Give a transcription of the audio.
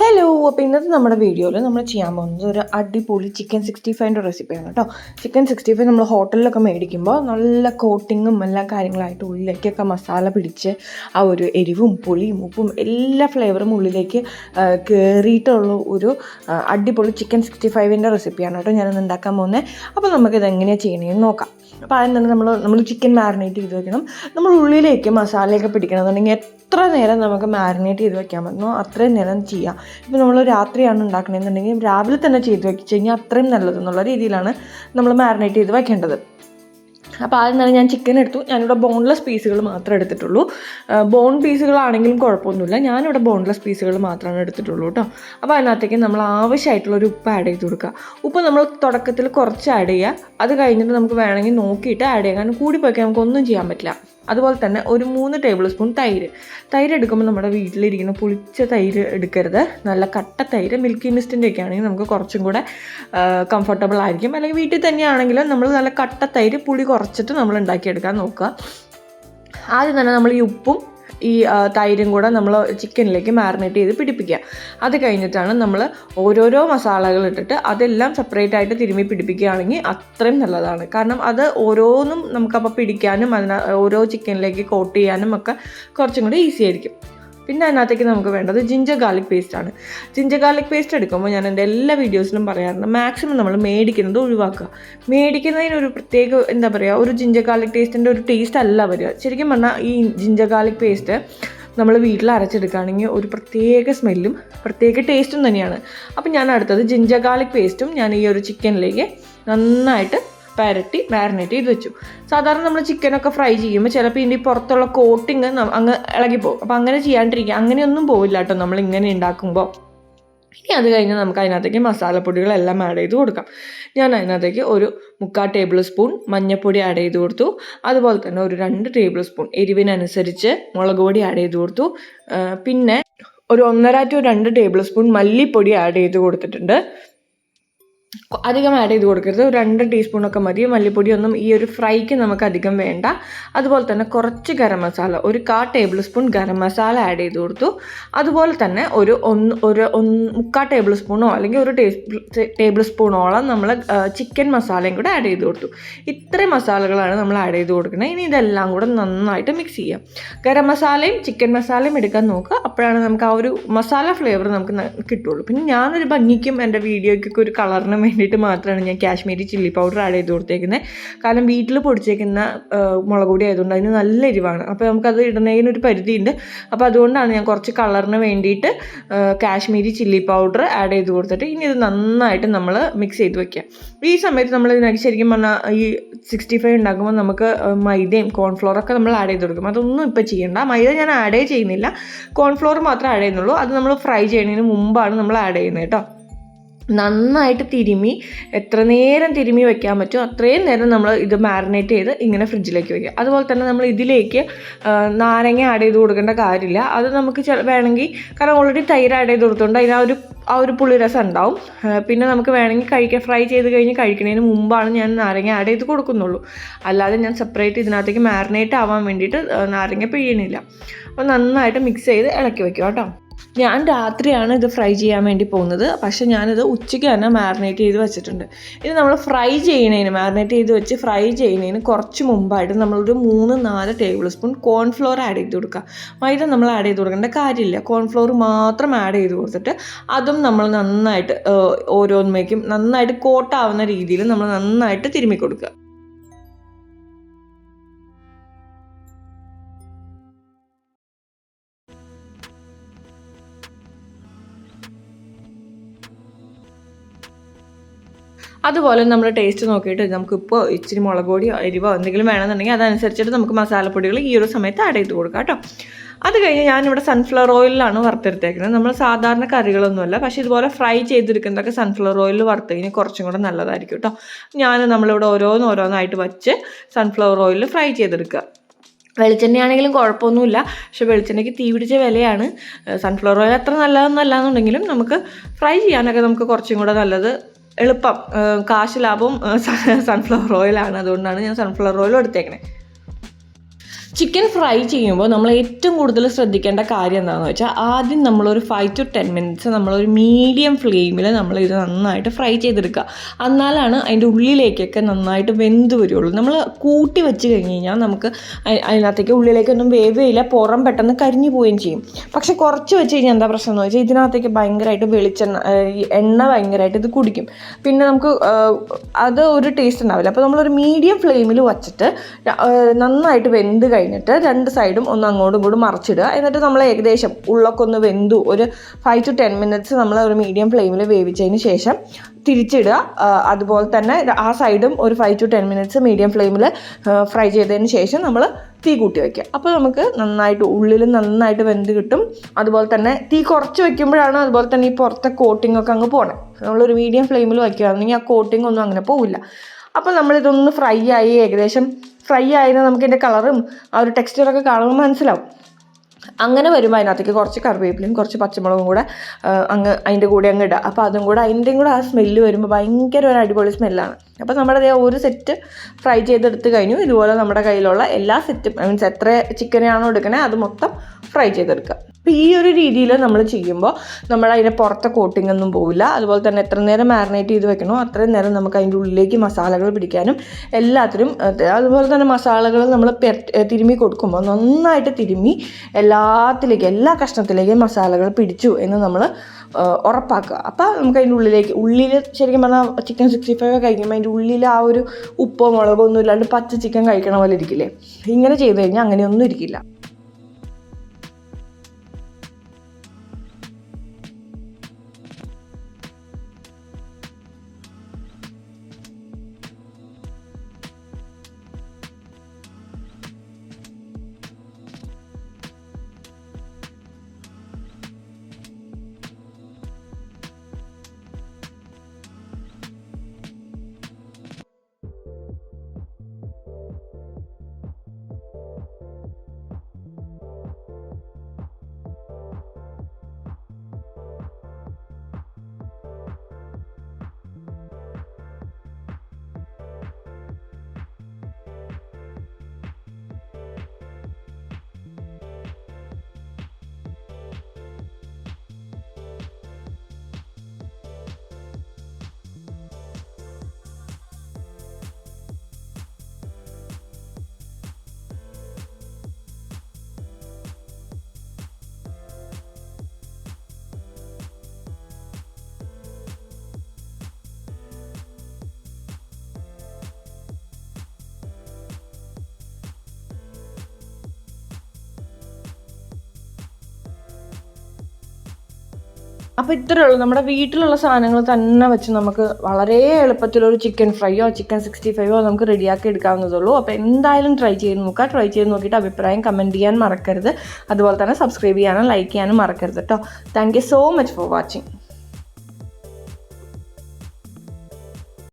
Hello അപ്പോൾ ഇന്നത്തെ നമ്മുടെ വീഡിയോയിൽ നമ്മൾ ചെയ്യാൻ പോകുന്നത് ഒരു അടിപൊളി ചിക്കൻ സിക്സ്റ്റി ഫൈവിന്റെ റെസിപ്പിയാണ് കേട്ടോ. ചിക്കൻ സിക്സ്റ്റി ഫൈവ് നമ്മൾ ഹോട്ടലിലൊക്കെ മേടിക്കുമ്പോൾ നല്ല കോട്ടിങ്ങും എല്ലാ കാര്യങ്ങളായിട്ട് ഉള്ളിലേക്കൊക്കെ മസാല പിടിച്ച് ആ ഒരു എരിവും പുളിയും ഉപ്പും എല്ലാ ഫ്ലേവറും ഉള്ളിലേക്ക് കയറിയിട്ടുള്ള ഒരു അടിപൊളി ചിക്കൻ സിക്സ്റ്റി ഫൈവിന്റെ റെസിപ്പിയാണ് കേട്ടോ ഞാനത് ഉണ്ടാക്കാൻ പോകുന്നത്. അപ്പോൾ നമുക്കിത് എങ്ങനെയാണ് ചെയ്യണമെന്ന് നോക്കാം. അപ്പോൾ ആദ്യം തന്നെ നമ്മൾ നമ്മൾ ചിക്കൻ മാറിനേറ്റ് ചെയ്ത് വെക്കണം. നമ്മൾ ഉള്ളിലേക്ക് മസാലയൊക്കെ പിടിക്കണമെന്നുണ്ടെങ്കിൽ എത്ര നേരം നമുക്ക് മാരിനേറ്റ് ചെയ്ത് വെക്കാൻ പറ്റുമോ അത്രയും നേരം ചെയ്യാം. ഇപ്പോൾ നമ്മൾ രാത്രിയാണ് ഉണ്ടാക്കണമെന്നുണ്ടെങ്കിൽ രാവിലെ തന്നെ ചെയ്ത് വെച്ച് കഴിഞ്ഞാൽ അത്രയും നല്ലതെന്നുള്ള രീതിയിലാണ് നമ്മൾ മാരിനേറ്റ് ചെയ്ത് വെക്കേണ്ടത്. അപ്പോൾ ആദ്യം തന്നെ ഞാൻ ചിക്കൻ എടുത്തു. ഞാനിവിടെ ബോൺലെസ് പീസുകൾ മാത്രമേ എടുത്തിട്ടുള്ളൂ. ബോൺ പീസുകളാണെങ്കിലും കുഴപ്പമൊന്നുമില്ല. ഞാനിവിടെ ബോൺലെസ് പീസുകൾ മാത്രമാണ് എടുത്തിട്ടുള്ളൂ കേട്ടോ. അപ്പോൾ അതിനകത്തേക്ക് നമ്മൾ ആവശ്യമായിട്ടുള്ള ഒരു ഉപ്പ് ആഡ് ചെയ്ത് കൊടുക്കുക. ഉപ്പ് നമ്മൾ തുടക്കത്തിൽ കുറച്ച് ആഡ് ചെയ്യുക. അത് കഴിഞ്ഞിട്ട് നമുക്ക് വേണമെങ്കിൽ നോക്കിയിട്ട് ആഡ് ചെയ്യാം. കാരണം കൂടിപ്പോയി നമുക്ക് ഒന്നും ചെയ്യാൻ പറ്റില്ല. അതുപോലെ തന്നെ ഒരു മൂന്ന് ടേബിൾ സ്പൂൺ തൈര്. തൈര് എടുക്കുമ്പോൾ നമ്മുടെ വീട്ടിലിരിക്കുന്ന പുളിച്ച തൈര് എടുക്കരുത്. നല്ല കട്ട തൈര് മിൽക്കി മിസ്റ്റിന്റെ ഒക്കെ ആണെങ്കിൽ നമുക്ക് കുറച്ചും കൂടെ കംഫർട്ടബിൾ ആയിരിക്കും. അല്ലെങ്കിൽ വീട്ടിൽ തന്നെയാണെങ്കിലും നമ്മൾ നല്ല കട്ട തൈര് പുളി കുറച്ചിട്ട് നമ്മൾ ഉണ്ടാക്കിയെടുക്കാൻ നോക്കുക. ആദ്യം തന്നെ നമ്മൾ ഈ ഉപ്പും ഈ തൈരും കൂടെ നമ്മൾ ചിക്കനിലേക്ക് മാറിനേറ്റ് ചെയ്ത് പിടിപ്പിക്കുക. അത് കഴിഞ്ഞിട്ടാണ് നമ്മൾ ഓരോരോ മസാലകൾ ഇട്ടിട്ട് അതെല്ലാം സെപ്പറേറ്റ് ആയിട്ട് തിരുമ്മി പിടിപ്പിക്കുകയാണെങ്കിൽ അത്രയും നല്ലതാണ്. കാരണം അത് ഓരോന്നും നമുക്കപ്പോൾ പിടിക്കാനും അതിന ഓരോ ചിക്കനിലേക്ക് കോട്ട് ചെയ്യാനും ഒക്കെ കുറച്ചും കൂടി ഈസി ആയിരിക്കും. പിന്നെ അതിനകത്തേക്ക് നമുക്ക് വേണ്ടത് ജിഞ്ചർ ഗാർലിക് പേസ്റ്റ് ആണ്. ജിഞ്ചർ ഗാർലിക് പേസ്റ്റ് എടുക്കുമ്പോൾ ഞാൻ എന്റെ എല്ലാ വീഡിയോസിലും പറയാറുണ്ട് മാക്സിമം നമ്മൾ മേടിക്കുന്നത് ഒഴിവാക്കുക. മേടിക്കുന്നതിന് ഒരു പ്രത്യേക എന്താ പറയുക ഒരു ജിഞ്ചർ ഗാർലിക് ടേസ്റ്റിന്റെ ഒരു ടേസ്റ്റ് അല്ല വരിക. ശരിക്കും പറഞ്ഞാൽ ഈ ജിഞ്ചർ ഗാർലിക് പേസ്റ്റ് നമ്മൾ വീട്ടിൽ അരച്ചെടുക്കുകയാണെങ്കിൽ ഒരു പ്രത്യേക സ്മെല്ലും പ്രത്യേക ടേസ്റ്റും തന്നെയാണ്. അപ്പം ഞാൻ അടുത്തത് ജിഞ്ചർ ഗാർലിക് പേസ്റ്റും ഞാൻ ഈ ഒരു ചിക്കനിലേക്ക് നന്നായിട്ട് പരട്ടി മാരിനേറ്റ് ചെയ്ത് വെച്ചു. സാധാരണ നമ്മൾ ചിക്കനൊക്കെ ഫ്രൈ ചെയ്യുമ്പോൾ ചിലപ്പോൾ ഇതിന്റെ പുറത്തുള്ള കോട്ടിങ് അങ്ങ് ഇളകിപ്പോകും അപ്പോൾ അങ്ങനെ ചെയ്യാണ്ടിരിക്കുക. അങ്ങനെയൊന്നും പോവില്ല കേട്ടോ. നമ്മൾ ഇങ്ങനെ ഉണ്ടാക്കുമ്പോൾ ഇനി അത് കഴിഞ്ഞ് നമുക്ക് അതിനകത്തേക്ക് മസാലപ്പൊടികളെല്ലാം ആഡ് ചെയ്ത് കൊടുക്കാം. ഞാൻ അതിനകത്തേക്ക് ഒരു മുക്കാൽ ടേബിൾ സ്പൂൺ മഞ്ഞൾപ്പൊടി ആഡ് ചെയ്ത് കൊടുത്തു. അതുപോലെ തന്നെ ഒരു രണ്ട് ടേബിൾ സ്പൂൺ എരിവിനനുസരിച്ച് മുളക് പൊടി ആഡ് ചെയ്ത് കൊടുത്തു. പിന്നെ ഒരു ഒന്നര ടു രണ്ട് ടേബിൾ സ്പൂൺ മല്ലിപ്പൊടി ആഡ് ചെയ്ത് കൊടുത്തിട്ടുണ്ട്. അധികം ആഡ് ചെയ്ത് കൊടുക്കരുത്. ഒരു രണ്ട് ടീസ്പൂണൊക്കെ മതി. മല്ലിപ്പൊടി ഒന്നും ഈ ഒരു ഫ്രൈക്ക് നമുക്ക് അധികം വേണ്ട. അതുപോലെ തന്നെ കുറച്ച് ഗരം മസാല ഒരു കാ table spoon garam masala add ചെയ്ത് കൊടുത്തു. അതുപോലെ തന്നെ ഒരു ഒന്ന് ഒരു ഒന്ന് മുക്കാൽ ടേബിൾ സ്പൂണോ അല്ലെങ്കിൽ ഒരു ടേബിൾ സ്പൂണോളം നമ്മൾ ചിക്കൻ മസാലയും കൂടെ ആഡ് ചെയ്ത് കൊടുത്തു. ഇത്രയും മസാലകളാണ് നമ്മൾ ആഡ് ചെയ്ത് കൊടുക്കുന്നത് ഇനി ഇതെല്ലാം കൂടെ നന്നായിട്ട് മിക്സ് ചെയ്യാം. ഗരം മസാലയും ചിക്കൻ മസാലയും എടുക്കാൻ നോക്കുക. അപ്പോഴാണ് നമുക്ക് ആ ഒരു മസാല ഫ്ലേവർ നമുക്ക് കിട്ടുള്ളൂ. പിന്നെ ഞാനൊരു ഭംഗിക്കും എന്റെ വീഡിയോയ്ക്കൊക്കെ ഒരു കളറിന് വേണ്ടിയിട്ട് മാത്രമാണ് ഞാൻ കാശ്മീരി ചില്ലി പൗഡർ ആഡ് ചെയ്ത് കൊടുത്തേക്കുന്നത് കാരണം വീട്ടിൽ പൊടിച്ചേക്കുന്ന മുളക് പൊടി ആയതുകൊണ്ട് അതിന് നല്ല എരിവാണ്. അപ്പോൾ നമുക്കത് ഇടുന്നതിനൊരു പരിധിയുണ്ട്. അപ്പോൾ അതുകൊണ്ടാണ് ഞാൻ കുറച്ച് കളറിന് വേണ്ടിയിട്ട് കാശ്മീരി ചില്ലി പൗഡർ ആഡ് ചെയ്ത് കൊടുത്തിട്ട് ഇനി ഇത് നന്നായിട്ട് നമ്മൾ മിക്സ് ചെയ്ത് വയ്ക്കുക ഈ സമയത്ത് നമ്മൾ ഇതിനകത്ത് ശരിക്കും പറഞ്ഞാൽ ഈ സിക്സ്റ്റി ഫൈവ് ഉണ്ടാക്കുമ്പോൾ നമുക്ക് മൈദയും കോൺഫ്ലോറൊക്കെ നമ്മൾ ആഡ് ചെയ്ത് കൊടുക്കും. അതൊന്നും ഇപ്പോൾ ചെയ്യേണ്ട. മൈദ ഞാൻ ആഡേ ചെയ്യുന്നില്ല. കോൺഫ്ലോർ മാത്രമേ ആഡ് ചെയ്യുന്നുള്ളൂ. അത് നമ്മൾ ഫ്രൈ ചെയ്യുന്നതിന് മുമ്പാണ് നമ്മൾ ആഡ് ചെയ്യുന്നത് കേട്ടോ. നന്നായിട്ട് തിരുമി എത്ര നേരം തിരുമി വെക്കാൻ പറ്റുമോ അത്രയും നേരം നമ്മൾ ഇത് മാരിനേറ്റ് ചെയ്ത് ഇങ്ങനെ ഫ്രിഡ്ജിലേക്ക് വെക്കുക. അതുപോലെ തന്നെ നമ്മൾ ഇതിലേക്ക് നാരങ്ങ ആഡ് ചെയ്ത് കൊടുക്കേണ്ട കാര്യമില്ല. അത് നമുക്ക് വേണമെങ്കിൽ കാരണം ഓൾറെഡി തൈര് ആഡ് ചെയ്ത് കൊടുത്തുകൊണ്ട് അതിന് ആ ഒരു ആ ഒരു പുളിരസം ഉണ്ടാവും. പിന്നെ നമുക്ക് വേണമെങ്കിൽ കഴിക്കാൻ ഫ്രൈ ചെയ്ത് കഴിഞ്ഞ് കഴിക്കുന്നതിന് മുമ്പാണ് ഞാൻ നാരങ്ങ ആഡ് ചെയ്ത് കൊടുക്കുന്നുള്ളൂ. അല്ലാതെ ഞാൻ സെപ്പറേറ്റ് ഇതിനകത്തേക്ക് മാരിനേറ്റ് ആവാൻ വേണ്ടിയിട്ട് നാരങ്ങ പിഴിയണില്ല. അപ്പോൾ നന്നായിട്ട് മിക്സ് ചെയ്ത് ഇളക്കി വെക്കുക കേട്ടോ. ഞാൻ രാത്രിയാണ് ഇത് ഫ്രൈ ചെയ്യാൻ വേണ്ടി പോകുന്നത്. പക്ഷേ ഞാനിത് ഉച്ചയ്ക്ക് തന്നെ മാരിനേറ്റ് ചെയ്ത് വെച്ചിട്ടുണ്ട്. ഇത് നമ്മൾ ഫ്രൈ ചെയ്യുന്നതിന് മാരിനേറ്റ് ചെയ്ത് വെച്ച് ഫ്രൈ ചെയ്യുന്നതിന് കുറച്ച് മുമ്പായിട്ട് നമ്മളൊരു മൂന്ന് നാല് ടേബിൾ സ്പൂൺ കോൺഫ്ലോർ ആഡ് ചെയ്ത് കൊടുക്കുക. മൈദ നമ്മൾ ആഡ് ചെയ്ത് കൊടുക്കേണ്ട കാര്യമില്ല. കോൺഫ്ലോർ മാത്രം ആഡ് ചെയ്ത് കൊടുത്തിട്ട് അതും നമ്മൾ നന്നായിട്ട് ഓരോന്നേക്കും നന്നായിട്ട് കോട്ടാവുന്ന രീതിയിൽ നമ്മൾ നന്നായിട്ട് തിരുമ്മി കൊടുക്കുക. അതുപോലെ നമ്മൾ ടേസ്റ്റ് നോക്കിയിട്ട് നമുക്കിപ്പോൾ ഇച്ചിരി മുളക് പൊടിയോ എരിവോ എന്തെങ്കിലും വേണമെന്നുണ്ടെങ്കിൽ അതനുസരിച്ചിട്ട് നമുക്ക് മസാലപ്പൊടികൾ ഈ ഒരു സമയത്ത് ആഡ് ചെയ്ത് കൊടുക്കാം കേട്ടോ. അത് കഴിഞ്ഞ് ഞാനിവിടെ സൺഫ്ലവർ ഓയിലാണ് വറുത്തെടുത്തേക്കുന്നത്. നമ്മൾ സാധാരണ കറികളൊന്നുമല്ല പക്ഷേ ഇതുപോലെ ഫ്രൈ ചെയ്തെടുക്കുന്നതൊക്കെ സൺഫ്ലവർ ഓയിൽ വറുത്ത് കഴിഞ്ഞാൽ കുറച്ചും കൂടെ നല്ലതായിരിക്കും കേട്ടോ. ഞാൻ നമ്മളിവിടെ ഓരോന്ന് ഓരോന്നായിട്ട് വച്ച് സൺഫ്ലവർ ഓയിലിൽ ഫ്രൈ ചെയ്തെടുക്കുക. വെളിച്ചെണ്ണയാണെങ്കിലും കുഴപ്പമൊന്നുമില്ല പക്ഷേ വെളിച്ചെണ്ണയ്ക്ക് തീ പിടിച്ച വിലയാണ്. സൺഫ്ലവർ ഓയിൽ അത്ര നല്ലതൊന്നുമല്ല എന്നുണ്ടെങ്കിലും നമുക്ക് ഫ്രൈ ചെയ്യാനൊക്കെ നമുക്ക് കുറച്ചും കൂടെ നല്ലത് എളുപ്പം. കാശ് ലാഭം സൺഫ്ലവർ ഓയിലാണ്. അതുകൊണ്ടാണ് ഞാൻ സൺഫ്ലവർ ഓയിലും എടുത്തേക്കണേ. ചിക്കൻ ഫ്രൈ ചെയ്യുമ്പോൾ നമ്മൾ ഏറ്റവും കൂടുതൽ ശ്രദ്ധിക്കേണ്ട കാര്യം എന്താണെന്ന് വെച്ചാൽ ആദ്യം നമ്മളൊരു ഫൈവ് ടു ടെൻ മിനിറ്റ്സ് നമ്മളൊരു മീഡിയം ഫ്ലെയിമിൽ നമ്മൾ ഇത് നന്നായിട്ട് ഫ്രൈ ചെയ്തെടുക്കുക. എന്നാലാണ് അതിന്റെ ഉള്ളിലേക്കൊക്കെ നന്നായിട്ട് വെന്ത് വരുള്ളൂ. നമ്മൾ കൂട്ടി വെച്ച് കഴിഞ്ഞ് കഴിഞ്ഞാൽ നമുക്ക് അതിനകത്തേക്ക് ഉള്ളിലേക്കൊന്നും വേവേയില്ല. പുറം പെട്ടെന്ന് കരിഞ്ഞു പോവുകയും ചെയ്യും. പക്ഷെ കുറച്ച് വെച്ച് കഴിഞ്ഞാൽ എന്താ പ്രശ്നം എന്ന് വെച്ചാൽ ഇതിനകത്തേക്ക് ഭയങ്കരമായിട്ട് വെളിച്ചെണ്ണ എണ്ണ ഭയങ്കരമായിട്ട് ഇത് കുടിക്കും. പിന്നെ നമുക്ക് അത് ഒരു ടേസ്റ്റ് ഉണ്ടാവില്ല. അപ്പോൾ നമ്മളൊരു മീഡിയം ഫ്ലെയിമിൽ വച്ചിട്ട് നന്നായിട്ട് വെന്ത് കഴിഞ്ഞിട്ട് രണ്ട് സൈഡും ഒന്ന് അങ്ങോട്ടും ഇങ്ങോട്ടും മറിച്ചിടുക. എന്നിട്ട് നമ്മൾ ഏകദേശം ഉള്ളൊക്കെ ഒന്ന് വെന്തു. ഒരു ഫൈവ് ടു ടെൻ മിനിറ്റ്സ് നമ്മൾ ഒരു മീഡിയം ഫ്ലെയിമിൽ വേവിച്ചതിന് ശേഷം തിരിച്ചിടുക. അതുപോലെ തന്നെ ആ സൈഡും ഒരു five to ten minutes medium ഫ്ലെയിമിൽ ഫ്രൈ ചെയ്തതിന് ശേഷം നമ്മൾ തീ കൂട്ടി വയ്ക്കുക അപ്പോൾ നമുക്ക് നന്നായിട്ട് ഉള്ളിൽ നന്നായിട്ട് വെന്ത് കിട്ടും. അതുപോലെ തന്നെ തീ കുറച്ച് വയ്ക്കുമ്പോഴാണ് അതുപോലെ തന്നെ ഈ പുറത്തെ കോട്ടിംഗ് ഒക്കെ അങ്ങ് പോകണം നമ്മളൊരു മീഡിയം ഫ്ലെയിമിൽ വയ്ക്കുകയാണെങ്കിൽ ആ കോട്ടിംഗ് ഒന്നും അങ്ങനെ പോവില്ല. അപ്പോൾ നമ്മളിതൊന്ന് ഫ്രൈ ആയി ഏകദേശം ഫ്രൈ ആയതിന് നമുക്ക് ഇതിന്റെ കളറും ആ ഒരു ടെക്സ്ചറൊക്കെ കാണുമ്പോൾ മനസ്സിലാവും. അങ്ങനെ വരുമ്പോൾ അതിനകത്തേക്ക് കുറച്ച് കറിവേപ്പിലയും കുറച്ച് പച്ചമുളകും കൂടെ അങ്ങ് അതിന്റെ കൂടെ അങ്ങ് ഇടുക അപ്പോൾ അതും കൂടെ അതിന്റെയും കൂടെ ആ സ്മെല്ല് വരുമ്പോൾ ഭയങ്കര ഒരു അടിപൊളി സ്മെല്ലാണ് അപ്പോൾ നമ്മുടെ ഒരു സെറ്റ് ഫ്രൈ ചെയ്തെടുത്ത് കഴിഞ്ഞു. ഇതുപോലെ നമ്മുടെ കയ്യിലുള്ള എല്ലാ സെറ്റും മീൻസ് എത്ര ചിക്കനാണോ എടുക്കണേ അത് മൊത്തം ഫ്രൈ ചെയ്തെടുക്കുക. അപ്പോൾ ഈ ഒരു രീതിയിൽ നമ്മൾ ചെയ്യുമ്പോൾ നമ്മൾ അതിന്റെ പുറത്തെ കോട്ടിംഗ് ഒന്നും പോവില്ല. അതുപോലെ തന്നെ എത്ര നേരം മാരിനേറ്റ് ചെയ്ത് വെക്കണോ അത്രയും നേരം നമുക്ക് അതിന്റെ ഉള്ളിലേക്ക് മസാലകൾ പിടിക്കാനും എല്ലാത്തിനും അതുപോലെ തന്നെ മസാലകൾ നമ്മൾ തിരുമ്മി കൊടുക്കുമ്പോൾ നന്നായിട്ട് തിരുമ്മി എല്ലാത്തിലേക്കും എല്ലാ കഷ്ണത്തിലേക്കും മസാലകൾ പിടിച്ചു എന്ന് നമ്മൾ ഉറപ്പാക്കുക. അപ്പോൾ നമുക്ക് അതിന്റെ ഉള്ളിലേക്ക് ഉള്ളിൽ ശരിക്കും പറഞ്ഞാൽ ചിക്കൻ സിക്സ്റ്റി ഫൈവ് കഴിക്കുമ്പോൾ അതിന്റെ ഉള്ളിൽ ആ ഒരു ഉപ്പോ മുളകോ ഒന്നും ഇല്ലാണ്ട് പച്ച ചിക്കൻ കഴിക്കണ പോലെ ഇരിക്കില്ലേ? ഇങ്ങനെ ചെയ്ത് കഴിഞ്ഞാൽ അങ്ങനെയൊന്നും ഇരിക്കില്ല. അപ്പോൾ ഇത്രയേ ഉള്ളൂ. നമ്മുടെ വീട്ടിലുള്ള സാധനങ്ങൾ തന്നെ വെച്ച് നമുക്ക് വളരെ എളുപ്പത്തിൽ ഒരു ചിക്കൻ ഫ്രൈയോ ചിക്കൻ സിക്സ്റ്റി ഫൈവോ നമുക്ക് റെഡിയാക്കി എടുക്കാവുന്നതുള്ളൂ അപ്പോൾ എന്തായാലും ട്രൈ ചെയ്ത് നോക്കുക. ട്രൈ ചെയ്ത് നോക്കിയിട്ട് അഭിപ്രായം കമന്റ് ചെയ്യാൻ മറക്കരുത്. അതുപോലെ തന്നെ സബ്സ്ക്രൈബ് ചെയ്യാനും ലൈക്ക് ചെയ്യാനും മറക്കരുത് കേട്ടോ thank you so much for watching